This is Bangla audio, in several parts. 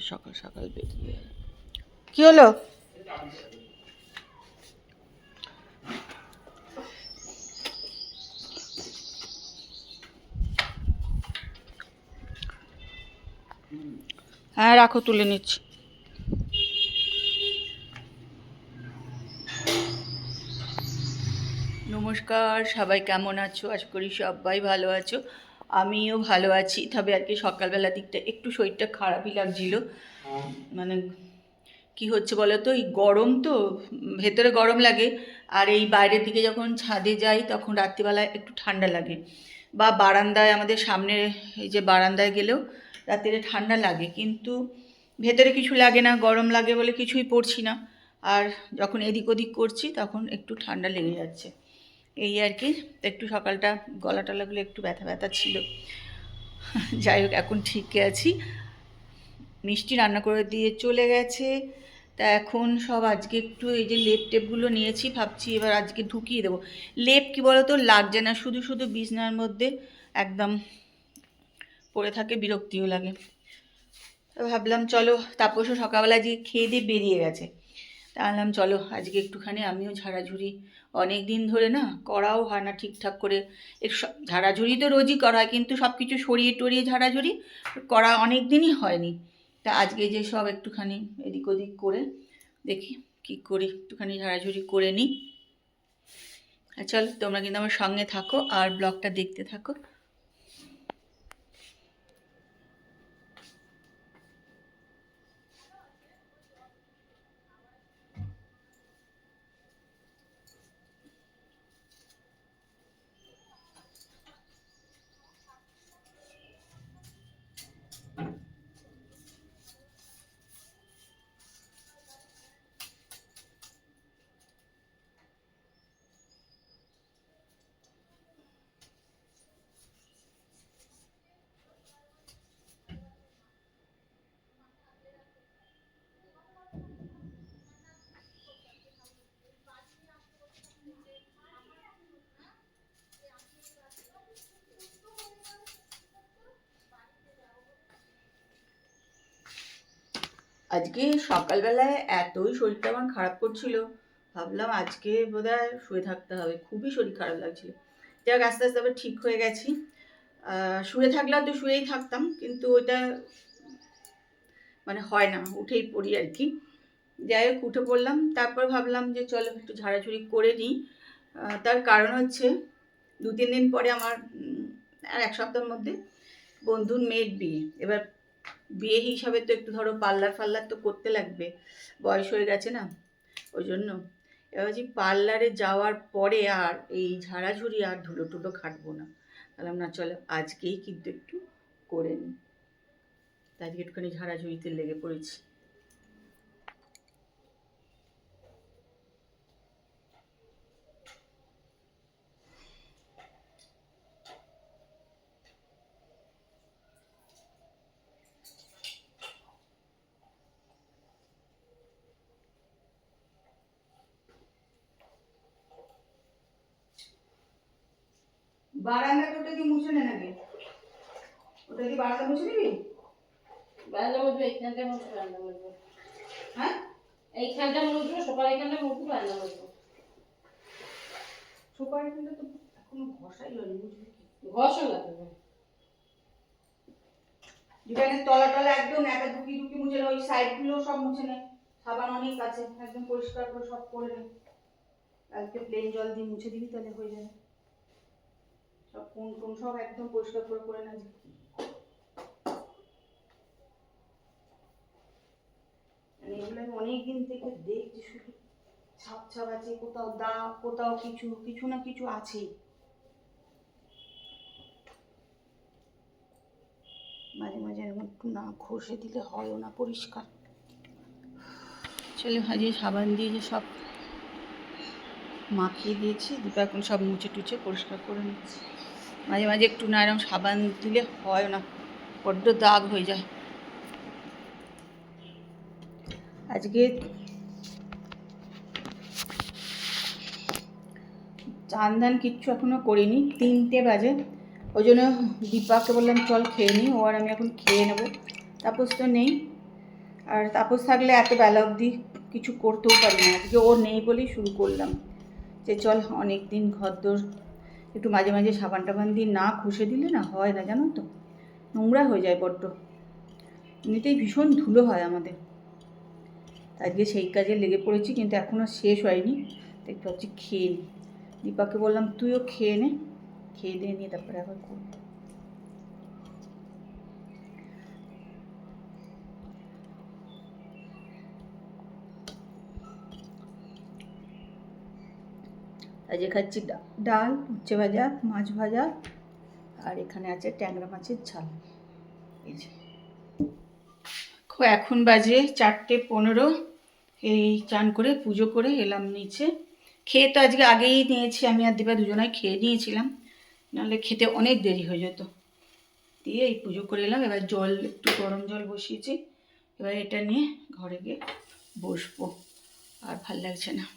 সকাল সকাল বেরিয়ে কি হলো? হ্যাঁ রাখো, তুলে নিচ্ছি। নমস্কার, সবাই কেমন আছো? আশা করি সবাই ভালো আছো। আমিও ভালো আছি। তবে আর কি সকালবেলা দিকটা একটু শরীরটা খারাপই লাগছিল। মানে কি হচ্ছে বলো তো এই গরম তো, ভেতরে গরম লাগে। আর এই বাইরের দিকে যখন ছাদে যাই, তখন রাত্রিবেলায় একটু ঠান্ডা লাগে। বা বারান্দায়, আমাদের সামনে এই যে বারান্দায় গেলেও রাত্রিরে ঠান্ডা লাগে, কিন্তু ভেতরে কিছু লাগে না, গরম লাগে বলে কিছুই পড়ছি না। আর যখন এদিক ওদিক করছি, তখন একটু ঠান্ডা লেগে যাচ্ছে। এই আর কি, একটু সকালটা গলা টলাগুলো একটু ব্যথা ব্যথা ছিল। যাই হোক, এখন ঠিক আছি। মিষ্টি রান্না করে দিয়ে চলে গেছে। তা এখন সব আজকে একটু এই যে লেপ টেপগুলো নিয়েছি, ভাবছি এবার আজকে ঢুকিয়ে দেবো। লেপ কি বলো তো লাগছে না, শুধু শুধু বিছনার মধ্যে একদম পড়ে থাকে, বিরক্তিও লাগে। ভাবলাম, চলো তাপসও সকালবেলা যে খেয়ে দিয়ে বেরিয়ে গেছে। তা ভাবলাম চলো, আজকে একটুখানি আমিও ঝাড়াঝুড়ি। অনেক দিন ধরে না, করাও হয় না ঠিকঠাক করে। ঝাড়াঝুড়ি তো রোজই করা হয়, কিন্তু সব কিছু সরিয়ে টরিয়ে ঝাড়াঝুড়ি করা অনেক দিনই হয়নি। তা আজকে যে সব একটুখানি এদিক ওদিক করে দেখি কি করি, একটুখানি ঝাড়াঝুড়ি করে নিই। চলো, তোমরা কিন্তু আমার সঙ্গে থাকো আর ব্লগটা দেখতে থাকো। আজকে সকালবেলায় এতই শরীরটা আমার খারাপ করছিল। ভাবলাম আজকে বোধহয় শুয়ে থাকতে হবে। খুবই শরীর খারাপ লাগছিল। যাই হোক আস্তে আস্তে আবার ঠিক হয়ে গেছি। শুয়ে থাকলেও তো শুয়েই থাকতাম, কিন্তু ওইটা মানে হয় না, উঠেই পড়ি আর কি। যাই হোক, উঠে পড়লাম। তারপর ভাবলাম যে চলো একটু ঝাড়াঝুড়ি করে নিই। তার কারণ হচ্ছে দু তিন দিন পরে আমার আর এক সপ্তাহের মধ্যে বন্ধুর মেয়ের বিয়ে। এবার বিয়ে হিসাবে তো একটু ধরো পার্লার ফার্লার তো করতে লাগবে, বয়স হয়ে গেছে না ওই জন্য এবার যে পার্লারে যাওয়ার পরে আর এই ঝাড়াঝুড়ি আর ধুলো টুলো খাটবো না। তাহলে না চলো, আজকেই কিন্তু একটু করে নিই। তাই একটুখানি ঝাড়াঝুড়িতে লেগে পড়েছি। বারান্দাটা ওটা কি মুছে নে নাকি? ওটা কি বারান্দা মুছে নিবি? বারান্দা মুছবো এইখানটা মুছবো বারান্দা মুছবো। হ্যাঁ? এইখানটা মুছবো সকাল এইখানটা মুছবো বারান্দা মুছবো। সুপারি কিন্তু তো এখনও ঘষাই হয়নি কি? ঘষও লাগবে যেখানে তলা টলা একদম একা ঢুকি ঢুকি মুছে ওই সাইডগুলো সব মুছে নে। সাবান অনেক আছে একদম পরিষ্কার করে সব করে নে। কালকে প্লেন জল দিয়ে মুছে দিবি তাহলে হয়ে যাবে। কোন কোন সব একদম পরিষ্কার করে না মানে অনেকদিন থেকে দেখছি শুধু। ছাপ ছাপ আছে কোথাও কোথাও কিছু কিছু না কিছু আছেই মাঝে মাঝে একটু না ঘষে দিলে হয়ও না পরিষ্কার। চলে ভাজিয়ে সাবান দিয়ে যে সব মাখিয়ে দিয়েছি, দুটো এখন সব মুছে টুছে পরিষ্কার করে নিচ্ছি। মাঝে মাঝে একটু না এরকম সাবান দিলে হয় না, বড্ড দাগ হয়ে যায়। আজকে চান দান কিচ্ছু এখনও করিনি, তিনটে বাজে। ওই জন্য দীপাকে বললাম, চল খেয়ে নিই ও আর আমি এখন খেয়ে নেব। তাপস তো নেই। আর তাপস থাকলে এত বেলা অবধি কিছু করতেও পারি না। আজকে ও নেই বলেই শুরু করলাম। যে চল অনেক দিন ঘরদোর একটু মাঝে মাঝে সাবান টাবান দিয়ে না ঘষে দিলে না হয় না জানো তো? নোংরা হয়ে যায় বড্ড। এমনিতেই ভীষণ ধুলো হয় আমাদের। আজকে সেই কাজে লেগে পড়েছি কিন্তু এখনও শেষ হয়নি। দেখতে পাচ্ছি খেয়ে নি। দীপাকে বললাম, তুইও খেয়ে নে। খেয়ে দিয়ে নিয়ে তারপরে আবার করব। আজকে খাচ্ছি ডাল, উচ্ছে ভাজা, মাছ ভাজা, আর এখানে আছে ট্যাংরা মাছের ঝাল। এই যে। এখন বাজে চারটে পনেরো। এই চান করে পুজো করে এলাম নিচে। খেয়ে তো আজকে আগেই নিয়েছি, আমি আর দিবা দুজনাই খেয়ে নিয়েছিলাম। নাহলে খেতে অনেক দেরি হয়ে যেত। দিয়ে এই পুজো করে এলাম। এবার জল, একটু গরম জল বসিয়েছি। এবার এটা নিয়ে ঘরে গিয়ে বসবো। আর ভালো লাগছে না।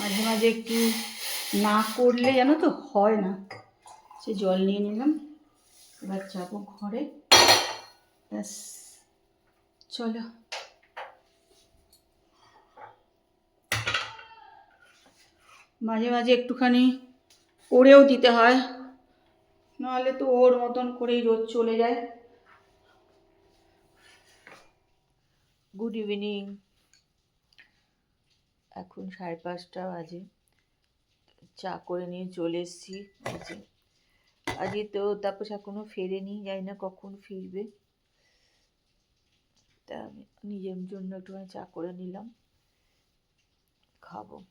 মাঝে মাঝে একটু না করলে জানো তো হয় না। সে জল নিয়ে নিলাম, এবার যাব ঘরে। ব্যাস, চলো। মাঝে মাঝে একটুখানি করেও দিতে হয়, নাহলে তো ওর মতন করেই রোজ চলে যায়। গুড ইভিনিং এখন সাড়ে পাঁচটা বাজে। চা করে নিয়ে চলে এসেছি। যে। আজকে তো তাপস এখনও ফেরেনি, জানি না কখন ফিরবে। তা আমি নিজের জন্য একটুখানি চা করে নিলাম। খাব।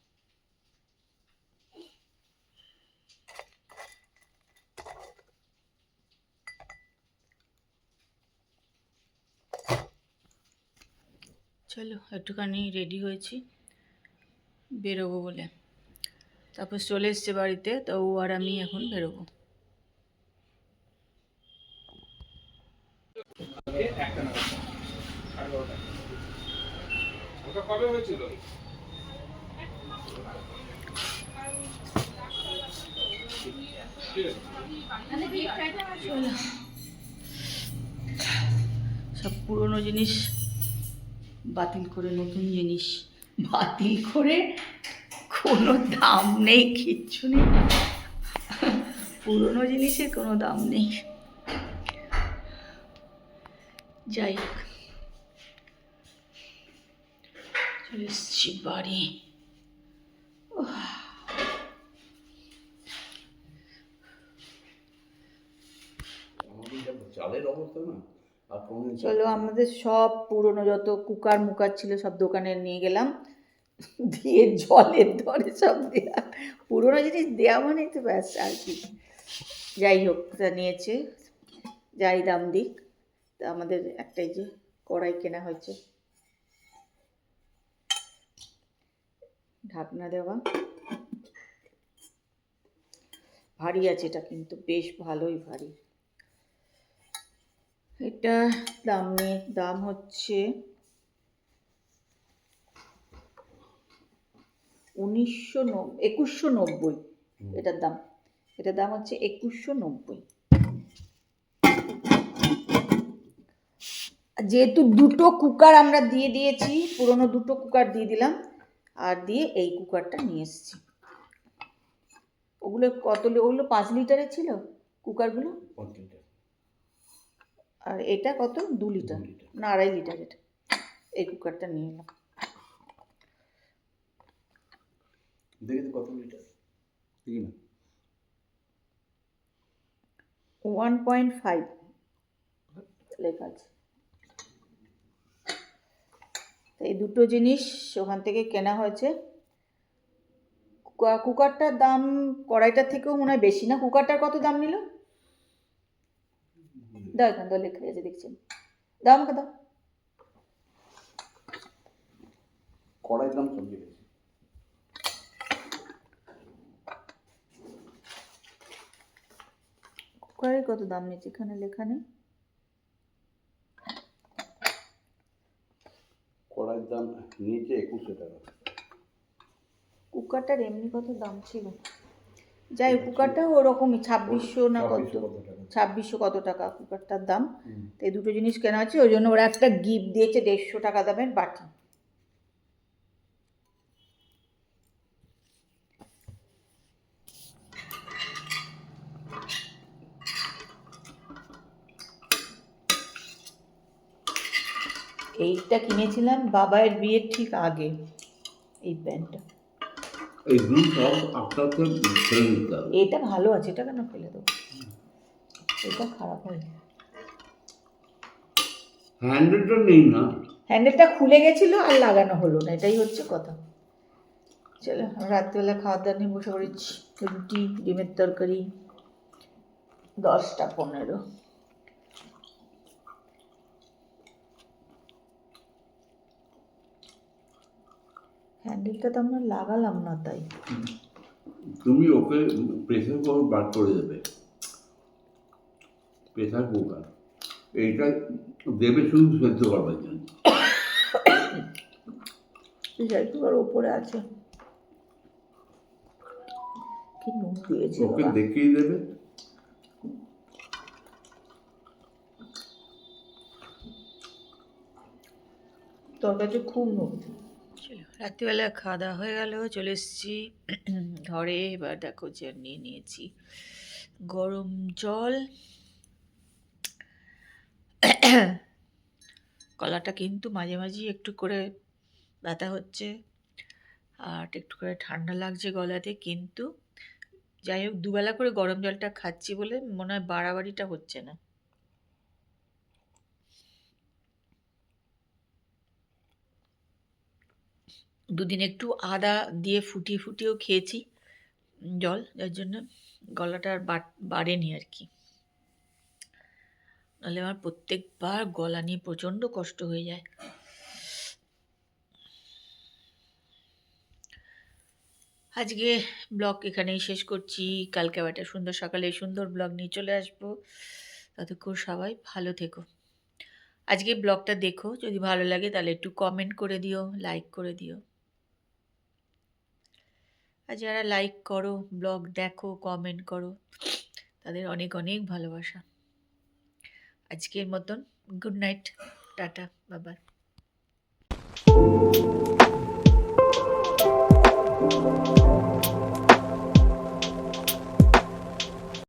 চলো, একটুখানি রেডি হয়েছি। বেরোবো বলে। তারপর চলে এসছে বাড়িতে, তো ও আর আমি এখন বেরোবো। সব পুরনো জিনিস বাতিল করে, নতুন জিনিস বাতিল করে কোনো দাম নেই কিচ্ছু নেই। পুরনো জিনিসের কোনো দাম নেই। যাই হোক। চলে এসছি বাড়ি। চলো আমাদের সব পুরনো যত কুকার মুকার ছিল সব দোকানে নিয়ে গেলাম। দিয়ে জলের দরে সব দেয়া। পুরোনো জিনিস দেওয়া মানে তো ব্যাস আর কি। যাই হোক তা নিয়েছে, যাই দাম দিক। তা আমাদের একটাই যে কড়াই কেনা হয়েছে। ঢাকনা দেওয়া। ভারী আছে এটা কিন্তু, বেশ ভালোই ভারী। এটা দাম নিয়ে দাম হচ্ছে উনিশশো একুশশো নব্বই এটার দাম। এটার দাম হচ্ছে একুশশো নব্বই। যেহেতু দুটো কুকার আমরা দিয়ে দিয়েছি পুরনো দুটো কুকার দিয়ে দিলাম আর দিয়ে এই কুকারটা নিয়ে এসেছি। ওগুলো কত ওগুলো পাঁচ লিটারের ছিল কুকারগুলো? আর এটা কত? দু লিটার। দু লিটার। না আড়াই লিটার এটা। এই কুকারটা নিয়ে এলাম। দেখি তো কত লিটার দেখি না। One point five. লেখা আছে এই দুটো জিনিস ওখান থেকে কেনা হয়েছে। কুকারটার দাম কড়াইটার থেকেও মনে হয় বেশি না? কুকারটার কত দাম নিল? দাও এখানে দাও লেখা আছে দেখছেন। দাও আমাকে দাও। কড়াই দাম সবচেয়ে বেশি কুকারের কত দাম নিয়েছে এখানে লেখা নেই? কড়াইয়ের দাম নিচে একুশশো টাকা। কুকারটার এমনি কত দাম ছিল? যাই হোক, কুকারটা ওরকমই ছাব্বিশশো না কত? ছাব্বিশশো কত টাকা? কুকারটার দাম। তো এই দুটো জিনিস কেনা আছে ওই জন্য ওরা একটা গিফট দিয়েছে দেড়শো টাকা দামের বাটি। এইটা কিনেছিলাম বাবায়ের বিয়ের ঠিক আগে এই প্যান্টটা। ফেলে নিতে হবে। এটা ভালো আছে এটা কেন ফেলে দেবো? এটা খারাপ হয়নি হ্যান্ডেলটা নেই না। হ্যান্ডেলটা খুলে গেছিল আর লাগানো হলো না এটাই হচ্ছে কথা। চলো রাত্রিবেলা খাওয়া দাওয়া নিয়ে বসে পড়েছি। রুটি ডিমের তরকারি দশটা পনেরো। হ্যান্ডেলটা তো আমরা লাগালাম না তাই। তুমি ওকে প্রেসার কুকার বার করে দেবে। প্রেসার কুকার এইটা দেবে শুধু সেদ্ধ করবার জন্য। প্রেশার কুকার ওপরে আছে। কি নুন দিয়েছে ওকে দেখিয়ে দেবে। তরকারিতে খুব নুন রাত্রিবেলা খাওয়া দাওয়া হয়ে গেল, চলে এসেছি ঘরে। এবার দেখো যে নিয়ে নিয়েছি গরম জল। গলাটা কিন্তু মাঝে মাঝে একটু করে ব্যথা হচ্ছে আর একটু করে ঠান্ডা লাগছে গলাতে, কিন্তু যাই হোক দুবেলা করে গরম জলটা খাচ্ছি বলে মনে হয় বাড়াবাড়িটা হচ্ছে না। দুদিন একটু আদা দিয়ে ফুটিয়ে ফুটিয়েও খেয়েছি জল, যার জন্য গলাটা আর বাড়েনি আর কি। নাহলে আমার প্রত্যেকবার গলা নিয়ে প্রচণ্ড কষ্ট হয়ে যায়। আজকে ব্লগ এখানেই শেষ করছি। কালকে আবার একটা সুন্দর সকালে সুন্দর ব্লগ নিয়ে চলে আসব। ততক্ষণ সবাই ভালো থেকো। আজকে ব্লগটা দেখো, যদি ভালো লাগে তাহলে একটু কমেন্ট করে দিও লাইক করে দিও। আর যারা লাইক করো ব্লগ দেখো কমেন্ট করো, তাদের অনেক অনেক ভালোবাসা। আজকের মতন গুড নাইট টাটা বাবাই